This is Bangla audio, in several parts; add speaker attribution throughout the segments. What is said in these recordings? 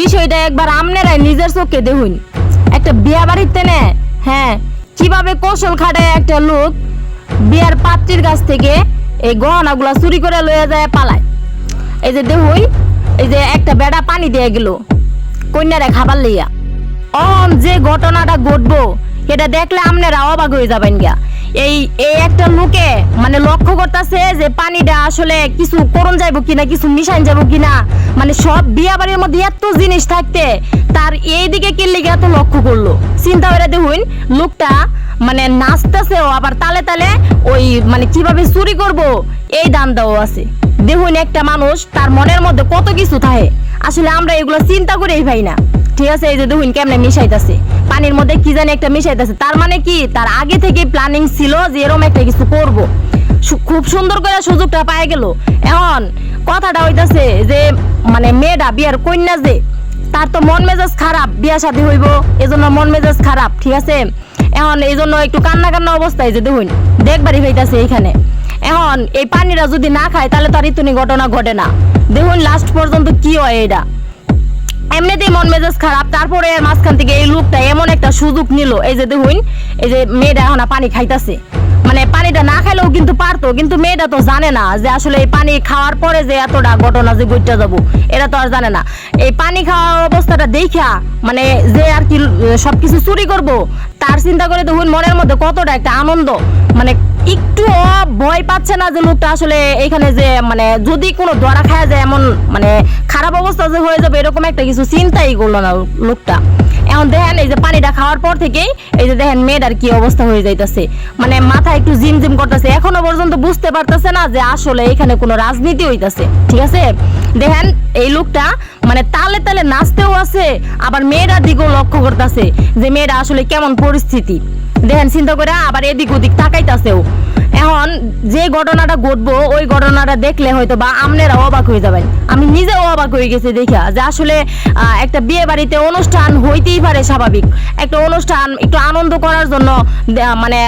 Speaker 1: বিষয়টা একবার আমনেরাই নিজের চোখে দেখুন। একটা বিয়া বাড়িতে নে হ্যাঁ কীভাবে কৌশল খাটায় একটা লোক বিয়ার পাত্রীর কাছ থেকে এই গহনাগুলা চুরি করে লয়ে যায় পালায়। এই যে দেখুন, এই যে একটা বেড়া পানি দিয়ে গেল, কন্যারে খাবার লইয়া। অন যে ঘটনাটা ঘটবো এটা দেখলে আপনারা অবাক হয়ে যাবেন গা এই এই একটা লোকে মানে লক্ষ্য করতেছে যে পানিটা আসলে কিছু করণ যাইবো কিনা, কিছু মিশাইন যাব কিনা। মানে সব বিয়া বাড়ির মধ্যে এত জিনিস থাকতে, তার এই দিকে কিনলে এত লক্ষ্য করল? চিন্তা করে দেখুন, লোকটা মানে নাচতেছেও আবার তালে তালে ওই মানে কীভাবে চুরি করব, এই দান্দাও আছে। দেখুন একটা মানুষ, তার মনের মধ্যে কত কিছু থাকে। আসলে আমরা এগুলো চিন্তা করেই পাই না। ঠিক আছে, এই যে দেখুন কেমনে মিশাইতেছে। পানির মধ্যে কি জানি একটা মিশাইতেছে। তার মানে কি? তার আগে থেকে প্ল্যানিং ছিল যে এরকম একটা কিছু করব। খুব সুন্দর করে সুযোগটা পায় গেল। এখন কথাটা হইতাছে যে মানে মেয়েটা বিয়ার কন্যা যে, তার তো মন মেজাজ খারাপ, বিয়া শাদী হইব, এজন্য মন মেজাজ খারাপ, ঠিক আছে? এখন এই জন্য একটু কান্না কান্না অবস্থায় যে দেখুন, দেখবারই হইতাছে এইখানে। এখন এই পানিরা যদি না খায়, তাহলে তার ইতুনি ঘটনা ঘটে না। দেখুন লাস্ট পর্যন্ত কি হয় এটা এমনিতেই মন মেজাজ খারাপ, তারপরে এর মাঝখান থেকে এই লোকটা এমন একটা সুযোগ নিল। এই যে দেখুন, এই যে মেয়েটা এখন পানি খাইতাছে। মানে পানিটা না খাইলেও কিন্তু পারতো, কিন্তু মেয়েটা তো জানে না যে আসলে এই পানি খাওয়ার পরে যে এতটা ঘটনা যে গইটা যাব। এটা তো আর জানে না। এই পানি খাওয়ার অবস্থাটা দেখা মানে যে আর কি, সবকিছু চুরি করব, তার চিন্তা করে দেখুন মনের মধ্যে কতটা একটা আনন্দ মানে একটু ভয় পাচ্ছে না যে লোকটা আসলে এখানে যে মানে যদি কোনো ধরা খায় যায় এমন মানে খারাপ অবস্থা যে হয়ে যাবে, এরকম একটা কিছু চিন্তাই করল না লোকটা। এখন দেখেন, এই যে পানিটা খাওয়ার পর থেকেই, এই যে দেখেন মেয়েটার কি অবস্থা হয়ে যাইতাছে। মানে মাথা একটু জিম জিম করতেছে। এখনও পর্যন্ত বুঝতে পারতেছে না যে আসলে এখানে কোনো রাজনীতি হইতাছে। ঠিক আছে? দেখেন, এই লোকটা মানে তালে তালে নাচতেও আছে, আবার মেয়েরা দিকেও লক্ষ্য করতেছে যে মেয়েরা আসলে কেমন পরিস্থিতি। দেখেন, চিন্তা করে আবার এদিক ওদিক তাকাইতাছেও। এখন যে ঘটনাটা ঘটবো, ওই ঘটনাটা দেখলে হয়তো বা আমনেরা অবাক হয়ে যাবেন। আমি নিজেও অবাক হয়ে গেছি দেখা, যে আসলে একটা বিয়ে বাড়িতে অনুষ্ঠান হইতেই পারে স্বাভাবিক। একটা অনুষ্ঠান একটু আনন্দ করার জন্য মানে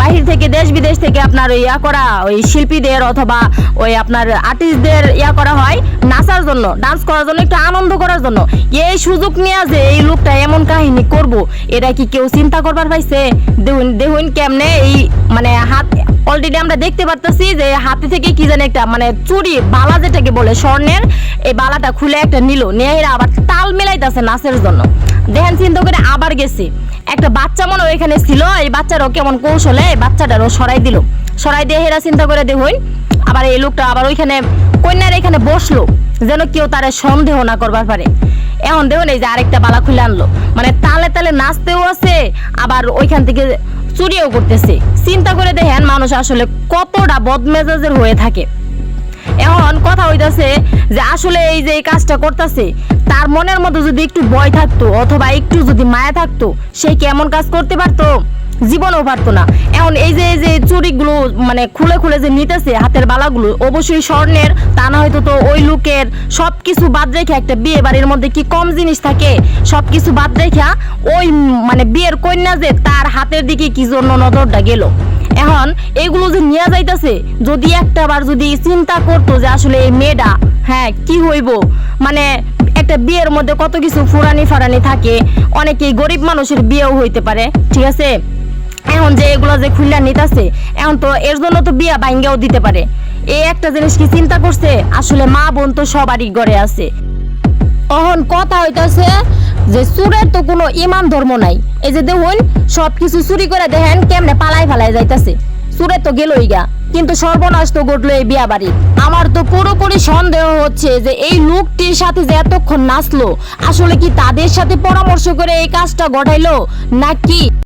Speaker 1: বাহির থেকে দেশ বিদেশ থেকে আপনার ইয়া করা, ওই শিল্পীদের অথবা ওই আপনার আর্টিস্টদের ইয়া করা হয় নাচার জন্য ডান্স করার জন্য, একটু আনন্দ করার জন্য। এই সুযোগ নিয়ে যে এই লোকটা এমন কাহিনী করব, এটা কি কেউ চিন্তা করবার পাইছে? দেখুন দেখুন কেমনে এই মানে হাত অলরেডি আমরা দেখতে পারতেছি যে হাতে থেকে কি জানি একটা মানে চুরি বালা যেটাকে বলে স্বর্ণের, এই বালাটা খুলে একটা নিল। নিয়ে আবার তাল মেলাইতেছে নাচের জন্য। দেখেন চিন্তা করে আবার গেছে। একটা বাচ্চা মনে এখানে ছিল, এই বাচ্চারও কেমন কৌশলে এই বাচ্চাটারও সরাই দিল। সরাই দিয়ে হেরা চিন্তা করে দেখুন, আবার এই লোকটা আবার ওইখানে কন্যার এখানে বসল, যেন কেউ তারে সন্দেহ না করবার পারে। এখন দেখুন এই যে আরেকটা বালা খুলে আনলো। মানে তালে তালে নাচতেও আছে, আবার ওইখান থেকে চুরিও করতেছে। চিন্তা করে দেখেন মানুষ আসলে কতটা বদমেজাজের হয়ে থাকে। এখন কথা হইতাছে যে আসলে এই যে এই কাজটা করতেছে, তার মনের মধ্যে যদি একটু ভয় থাকতো অথবা একটু যদি মায়া থাকতো, সে কেমন কাজ করতে পারতো? জীবনেও পারতো না। এখন এই যে এই যে চুরিগুলো মানে খুলে খুলে যে নিতেছে হাতের বালাগুলো, অবশ্যই স্বর্ণের, তা না হয়তো তো ওই লোকের সব কিছু বাদ রেখে একটা বিয়ে বাড়ির মধ্যে কি কম জিনিস থাকে? সব কিছু বাদ রেখা ওই মানে বিয়ের কন্যা যে তার হাতের দিকে কি জন্য নজরটা গেল? এখন এগুলো যে নিয়ে যাইতেছে, যদি একটা বার যদি চিন্তা করতো যে আসলে এই মেয়েটা হ্যাঁ কি হইব? মানে একটা বিয়ের মধ্যে কত কিছু ফুরানি ফারানি থাকে, অনেকেই গরিব মানুষের বিয়েও হইতে পারে, ঠিক আছে? এখন যে এগুলো যে খুললা নিতেছে, এখন তো এর জন্য তো বিয়া বাইঙ্গাও দিতে পারে। এই একটা জিনিস কি চিন্তা করছে? আসলে মা বোন তো সবারই ঘরে আছে। অহন কথা হইতাছে যে চুরের তো কোনো ইমান ধর্ম নাই। এই যে দেখুন সব কিছু চুরি করে দেখেন কেমনে পালাই ফালাই যাইতাছে। চুরে তো গেলই গা, কিন্তু সর্বনাশ তো ঘটলো এই বিয়া বাড়ি আমার তো পুরোপুরি সন্দেহ হচ্ছে যে এই লোকটির সাথে যে এতক্ষণ নাচলো, আসলে কি তাদের সাথে পরামর্শ করে এই কাজটা ঘটাইলো, নাকি